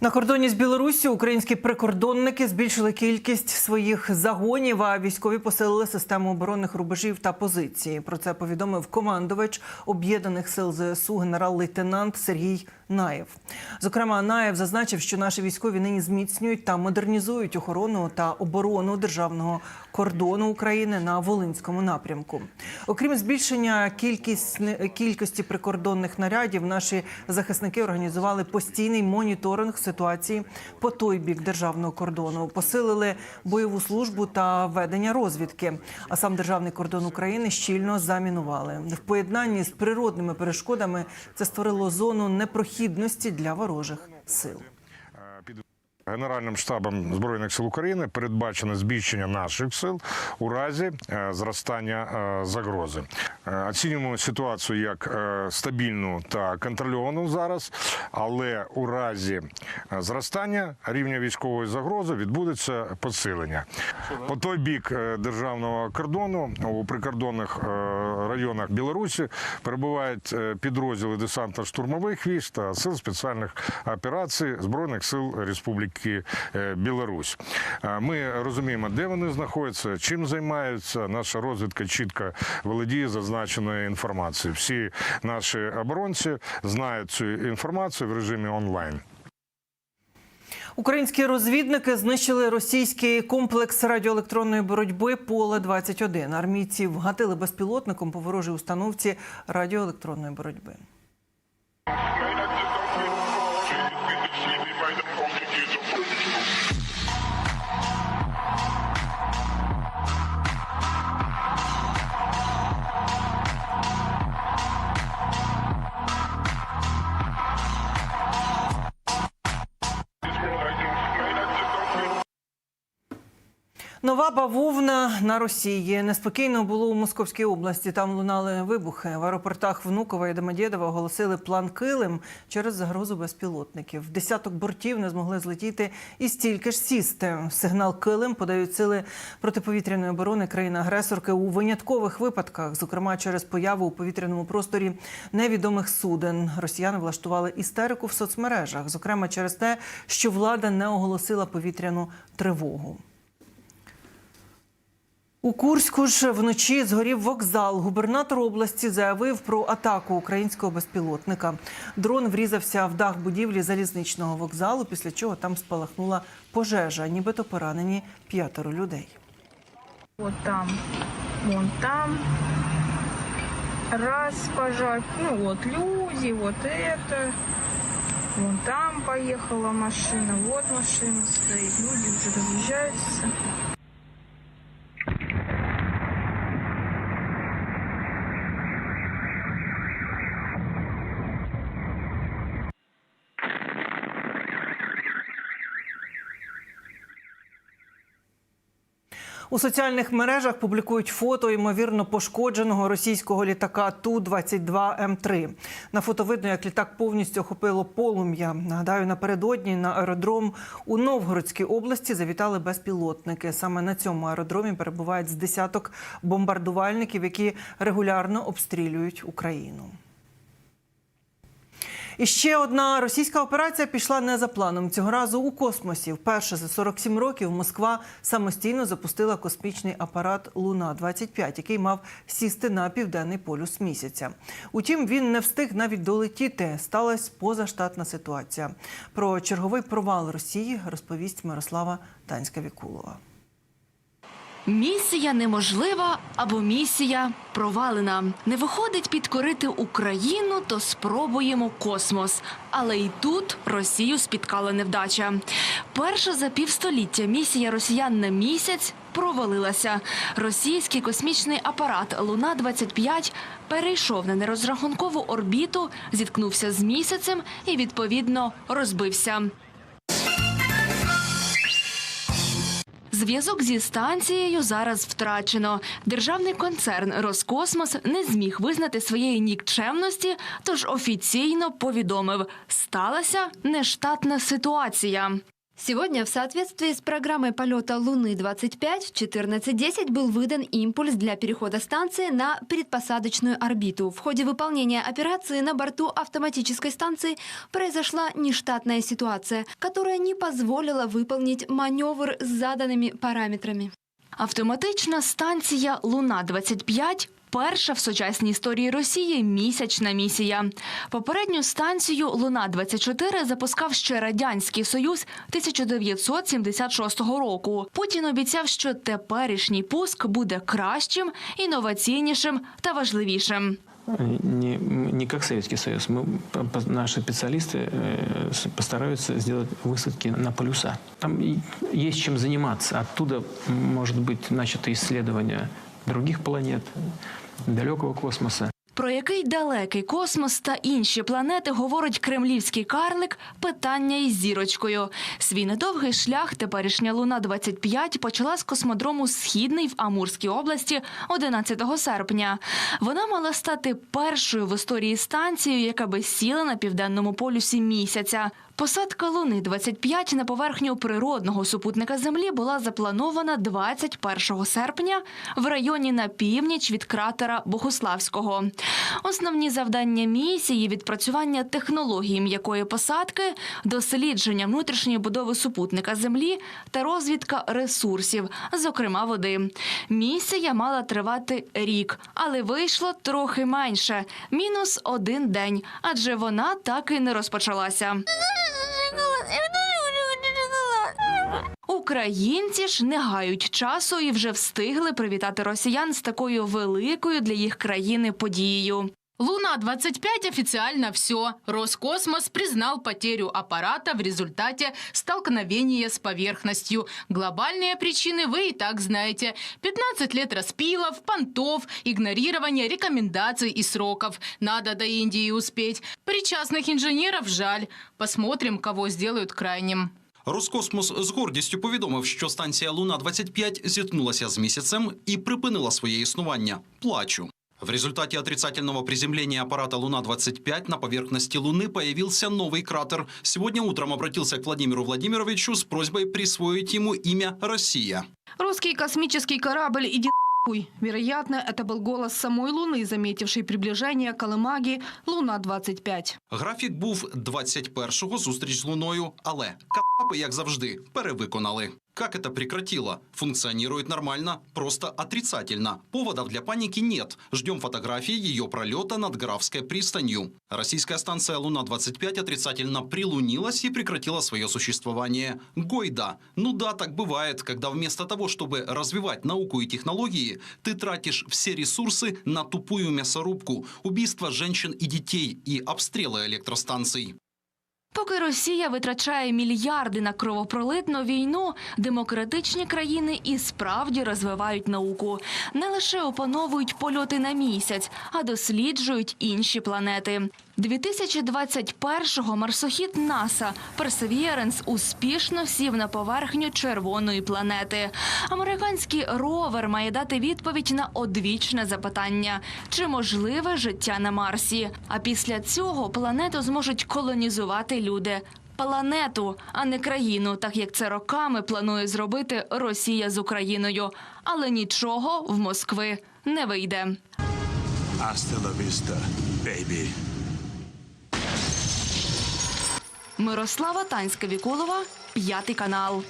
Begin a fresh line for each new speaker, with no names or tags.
На кордоні з Білоруссю українські прикордонники збільшили кількість своїх загонів, а військові посилили систему оборонних рубежів та позиції. Про це повідомив командувач об'єднаних сил ЗСУ генерал-лейтенант Сергій Наєв. Зокрема, Наєв зазначив, що наші військові нині зміцнюють та модернізують охорону та оборону державного кордону України на Волинському напрямку. Окрім збільшення кількість, кількості прикордонних нарядів, наші захисники організували постійний моніторинг ситуації по той бік державного кордону, посилили бойову службу та ведення розвідки. А сам державний кордон України щільно замінували. В поєднанні з природними перешкодами це створило зону непрохідності для ворожих сил.
Генеральним штабом збройних сил України передбачено збільшення наших сил у разі е, зростання е, загрози. Е, Оцінюємо ситуацію як стабільну та контрольовану зараз, але у разі зростання рівня військової загрози відбудеться посилення. По той бік державного кордону у прикордонних районах Білорусі перебувають підрозділи десантно-штурмових військ та сил спеціальних операцій збройних сил Республіки е, Білорусь. Ми розуміємо, де вони знаходяться, чим займаються. Наша розвідка чітко володіє зазначеною інформацією. Всі наші оборонці знають цю інформацію в режимі онлайн.
Українські розвідники знищили російський комплекс радіоелектронної боротьби Поле 21 Армійці вгатили безпілотником по ворожій установці радіоелектронної боротьби. Нова бавовна на Росії. Неспокійно було у Московській області. Там лунали вибухи. В аеропортах Внукова і Домодєдова оголосили план Килим через загрозу безпілотників. Десяток бортів не змогли злетіти і стільки ж сісти. Сигнал Килим подають сили протиповітряної оборони країни-агресорки у виняткових випадках, зокрема через появу у повітряному просторі невідомих суден. Росіяни влаштували істерику в соцмережах, зокрема через те, що влада не оголосила повітряну тривогу. У Курську ж вночі згорів вокзал. Губернатор області заявив про атаку українського безпілотника. Дрон врізався в дах будівлі залізничного вокзалу, після чого там спалахнула пожежа, нібито поранені п'ятеро людей.
Вот там, вон там. Раз пожар. Ну вот люди, вот это. Вон там поехала машина, вот машина стоит. Люди уже разъезжаются.
У соціальних мережах публікують фото ймовірно пошкодженого російського літака Ту-22М3. На фото видно, як літак повністю охопило полум'я. Нагадаю, напередодні на аеродром у Новгородській області завітали безпілотники. Саме на цьому аеродромі перебувають з десяток бомбардувальників, які регулярно обстрілюють Україну. І ще одна російська операція пішла не за планом. Цього разу у космосі. Вперше за 47 років Москва самостійно запустила космічний апарат Луна 25 який мав сісти на південний полюс місяця. Утім, він не встиг навіть долетіти. Сталася позаштатна ситуація. Про черговий провал Росії розповість Мирослава Танська Вікулова.
Місія неможлива або місія провалена. Не виходить підкорити Україну, то спробуємо космос. Але і тут Росію спіткала невдача. Перша за півстоліття місія росіян на місяць провалилася. Російський космічний апарат Луна 25 перейшов на нерозрахункову орбіту, зіткнувся з місяцем і відповідно розбився. Зв'язок зі станцією зараз втрачено. Державний концерн Роскосмос не зміг визнати своєї нікчемності, тож офіційно повідомив, сталася нештатна ситуація.
Сегодня в соответствии с программой полета Луны-25 в 14.10 был выдан импульс для перехода станции на предпосадочную орбиту. В ходе выполнения операции на борту автоматической станции произошла нештатная ситуация, которая не позволила выполнить маневр с заданными параметрами.
Автоматична станція Луна-25 – перша в сучасній історії Росії місячна місія. Попередню станцію Луна-24 запускав ще Радянський Союз 1976 року. Путін обіцяв, що теперішній пуск буде кращим, інноваційнішим та важливішим.
не, не как Советский Союз. Мы, по- по- наши специалисты э, с- постараются сделать высадки на полюса. Там и есть чем заниматься. Оттуда может быть начато исследование других планет, далекого космоса.
Про який далекий космос та інші планети говорить кремлівський карлик питання із зірочкою. Свій недовгий шлях теперішня луна 25 почала з космодрому Східний в Амурській області 11 серпня. Вона мала стати першою в історії станцією, яка би сіла на південному полюсі місяця. Посадка Луни 25 на поверхню природного супутника Землі була запланована 21 серпня в районі на північ від кратера Богуславського. Основні завдання місії відпрацювання технології м'якої посадки, дослідження внутрішньої будови супутника Землі та розвідка ресурсів, зокрема води. Місія мала тривати рік, але вийшло трохи менше мінус один день, адже вона так і не розпочалася. Українці ж не гають часу і вже встигли привітати росіян з такою великою для їх країни подією.
Луна-25 официально все. Роскосмос признал потерю аппарата в результате столкновения с поверхностью. Глобальные причины вы и так знаете. 15 лет распилов, понтов, игнорирование рекомендаций и сроков. Надо до Индии успеть. Причастных инженеров жаль. Посмотрим, кого сделают крайним.
Роскосмос з гордістю повідомив, що станція Луна-25 зіткнулася з місяцем і припинила своє існування. Плачу. В результате отрицательного приземления аппарата Луна-25 на поверхности Луны появился новый кратер. Сегодня утром обратился к Владимиру Владимировичу с просьбой присвоить ему имя «Россия».
Русский космический корабль «Иди нахуй». Вероятно, это был голос самой Луны, заметивший приближение Колымаги Луна-25.
Графік був 21-го зустріч з Луною, але капи, як завжди, перевиконали. Как это прекратило? Функционирует нормально, просто отрицательно. Поводов для паники нет. Ждем фотографии ее пролета над Графской пристанью. Российская станция Луна-25 отрицательно прилунилась и прекратила свое существование. Гойда. Ну да, так бывает, когда вместо того, чтобы развивать науку и технологии, ты тратишь все ресурсы на тупую мясорубку, убийство женщин и детей и обстрелы электростанций.
Поки Росія витрачає мільярди на кровопролитну війну, демократичні країни і справді розвивають науку. Не лише опановують польоти на місяць, а досліджують інші планети. 2021-го марсохід НАСА Perseverance успішно сів на поверхню червоної планети. Американський ровер має дати відповідь на одвічне запитання: чи можливе життя на Марсі? А після цього планету зможуть колонізувати люди. Планету, а не країну, так як це роками планує зробити Росія з Україною. Але нічого в Москви не вийде.
Hasta la
Мирослава Танська Вікулова, п'ятий канал.